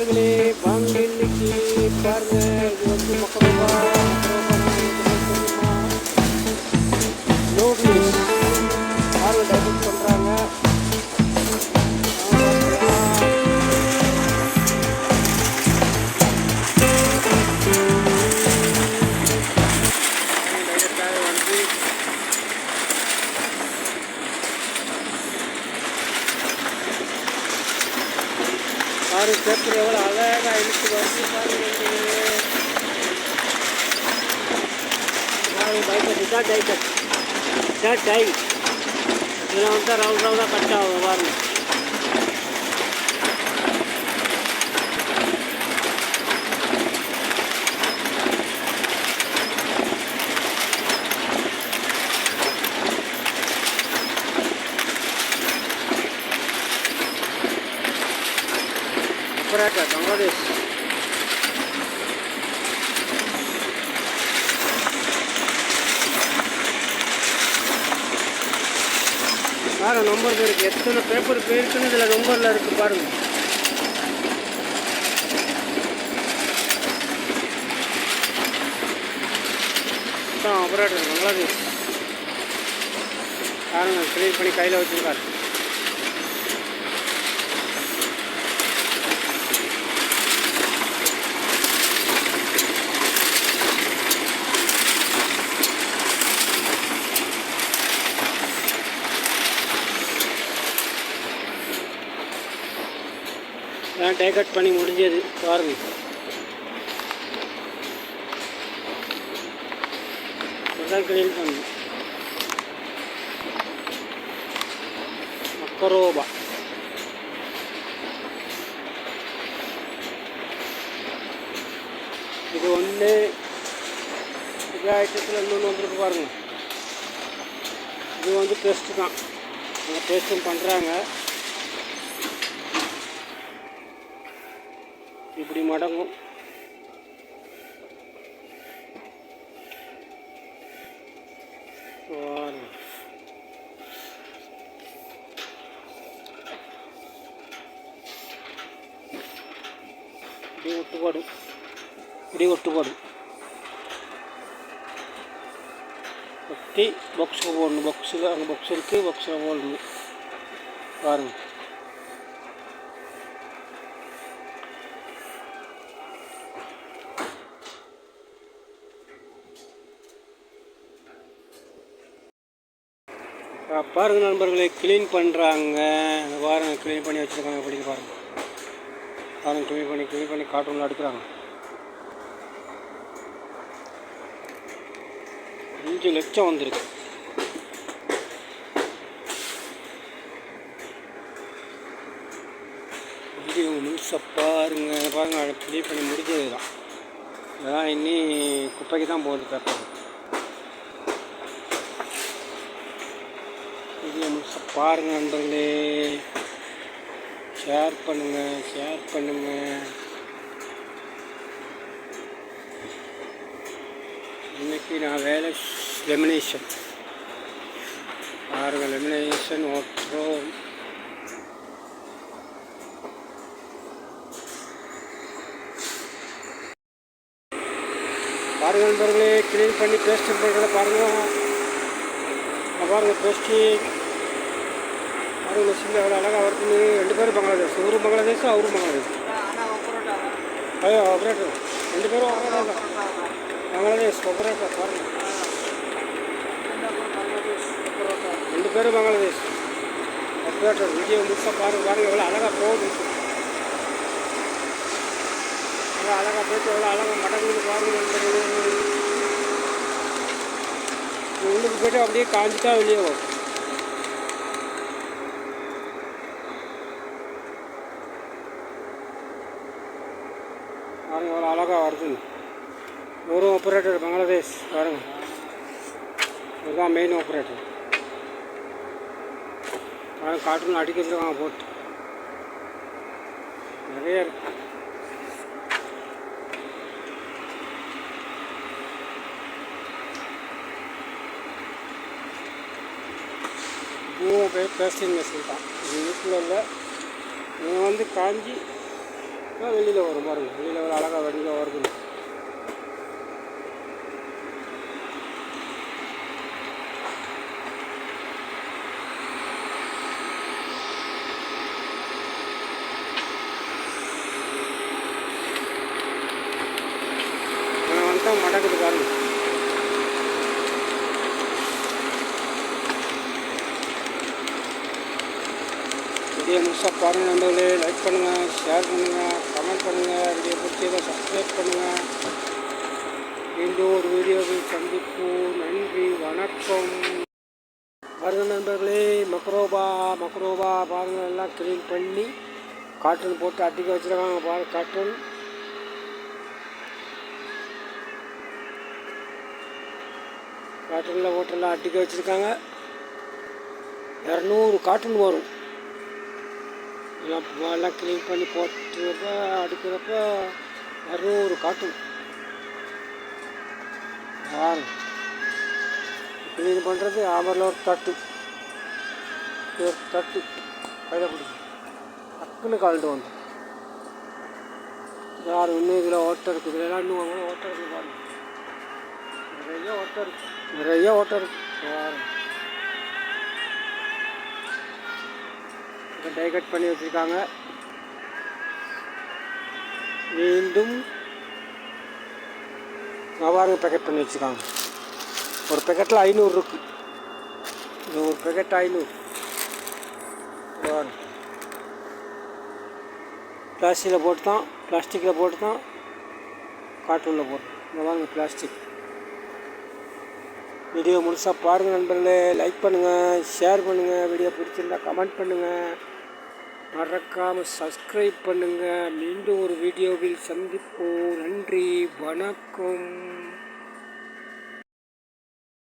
நண்பர்களே வாங்க இன்னைக்கு பாருங்க இது வந்து மக்களவா ஆறு பேப்பர் எவ்வளோ அழகாக இழுத்து வந்து பாருங்க. பாருங்க பைக்கெட் இதான் டை இதில் வந்து ரவுண்ட் ரவுண்டாக கட் ஆகும் பாருங்கள் operator Bangladesh. பாரு நம்பர் இருக்கு. எத்தனை பேப்பர் போயிருக்குன்னு இதில் நம்பரில் இருக்கு பாருங்க. தான் ஆப்ரேட்டர் பங்களாதேஷ் பாருங்க க்ளீன் பண்ணி கையில் வச்சுருக்காரு. டேக் அவுட் பண்ணி முடிஞ்சது. பாருங்க. இப்பதான் க்ளீன் மக்கரோபா. இது ஒன்று இது ஐட்டத்தில் இன்னொன்று வந்துருக்கு பாருங்க. இது வந்து டெஸ்ட்டு தான். அவங்க டெஸ்ட்டும் பண்ணுறாங்க இப்படி மடங்கும் பாருங்க. இப்படி ஒட்டுப்பாடும் இப்படி ஒட்டுப்பாடும் ஒட்டி பாக்ஸில் போடணும் பாக்ஸில் அங்கே பாக்ஸ் இருக்குது பாக்ஸில் போடணும் பாருங்க பாருங்கள் நண்பர்களே க்ளீன் பண்ணுறாங்க பாருங்கள் க்ளீன் பண்ணி வச்சுருக்காங்க எப்படி பாருங்கள் பாருங்க க்ளீன் பண்ணி க்ளீன் பண்ணி கார்ட்டூனில் எடுக்கிறாங்க. அஞ்சு லட்சம் வந்திருக்கு. வீடியோ முழுசாக பாருங்க. பாருங்க க்ளீன் பண்ணி முடிஞ்சது தான் இதெல்லாம் இன்னி குப்பைக்கு தான் போகுது பேப்பர் வீடியோ முழுசாக பாருங்கள் நண்பர்களே. ஷேர் பண்ணுங்கள் ஷேர் பண்ணுங்கள் இன்றைக்கி நான் வேலை லெமினேஷன் பாருங்கள் லெமினேஷன் ஓட்டுறோம் பாருங்கள் நண்பர்களே க்ளீன் பண்ணி பேஸ்ட் பண்ணுறத பாருங்கள் பாருங்கள் பாருங்க பேஸ்ட்டு பாருங்க மிஷினில் எவ்வளோ அழகாக வருதுன்னு ரெண்டு பேரும் பங்களாதேஷ். ஒரு பங்களாதேஷ் அவரும் பங்களாதேஷ். ஐயோ ஆப்ரேட்டர் ரெண்டு பேரும் ஆப்ரேட்டர் தான். பங்களாதேஷ் ஆப்ரேட்டர் பாருங்க. ரெண்டு பேரும் பங்களாதேஷ். ஆப்ரேட்டர் வீடியோ முழுசாக பாருங்க பாருங்க எவ்வளோ அழகாக போகுது. எவ்வளோ அழகாக போயிட்டு எவ்வளோ அழகாக மடங்குன்னு பாருங்க நண்பர்களே. உள்ளுக்கு போயிட்டு அப்படியே காஞ்சிட்டா வெளியே வரும். பாருங்க எவ்வளோ அழகாக வருதுன்னு ஒரு ஆப்ரேட்டர் பங்களாதேஷ் பாருங்க. இதுதான் மெயின் ஆப்ரேட்டர் பாருங்க கார்ட்டூன் அடிக்க போட்டு. நிறைய இருக்கு. மூணு பேர் பேஸ்டிங் மிஷின் தான். இது வீட்டில் இல்லை. நீங்கள் வந்து காஞ்சி வெளியில் வரும் பாருங்கள் வெளியில் வர அழகாக வடிவாக வருது. மடக்குது பாருங்க. வீடியோ முழுசாக பாருங்கள் நண்பர்களே. லைக் பண்ணுங்கள் ஷேர் பண்ணுங்கள் கமெண்ட் பண்ணுங்கள் வீடியோ பிடிச்சதை சப்ஸ்கிரைப் பண்ணுங்கள் மீண்டும் ஒரு வீடியோவில் சந்திப்போம். நன்றி வணக்கம். பாருங்க நண்பர்களே மக்ரோபா மக்ரோபா பாருங்கள் எல்லாம் க்ளீன் பண்ணி காட்டன் போட்டு அட்டிக்க வச்சுருக்காங்க பாரு காட்டன் காட்டனில் ஓட்டெல்லாம் அட்டிக்க வச்சுருக்காங்க. இரநூறு காட்டன் வரும். க்ளீன் பண்ணி போட்டுறப்ப அடிக்கிறப்ப இரநூறு காட்டன் பாருங்க க்ளீன் பண்ணுறது அவரில் ஒரு தட்டு ஒரு தட்டு கையில் பிடிக்கும் டக்குன்னு கழண்டு வந்து யார் இன்னும் இதில் ஓட்டை இருக்குது இதெல்லாம் இன்னும் அவ்வளோ ஓட்டை இருக்குது பாருங்க நிறைய ஓட்டை இருக்கு நிறைய ஓட்டை இருக்கு பாருங்க டை கட் பண்ணி வச்சுருக்காங்க. மீண்டும் நவாருங்க பேக்கெட் பண்ணி வச்சுருக்காங்க. ஒரு பேக்கெட்டில் ஐநூறு இருக்குது இது ஒரு பேக்கெட் ஐநூறு. பிளாஸ்டிக்கில் போட்டு தான் பிளாஸ்டிக்கில் போட்டு தான் காட்டூனில் போட்டு இந்த பாருங்க பிளாஸ்டிக் வீடியோ முழுசாக பாருங்கள் நண்பர்களே. லைக் பண்ணுங்கள் ஷேர் பண்ணுங்கள் வீடியோ பிடிச்சிருந்தா கமெண்ட் பண்ணுங்கள் மறக்காமல் சப்ஸ்கிரைப் பண்ணுங்கள் மீண்டும் ஒரு வீடியோவில் சந்திப்போம். நன்றி வணக்கம்.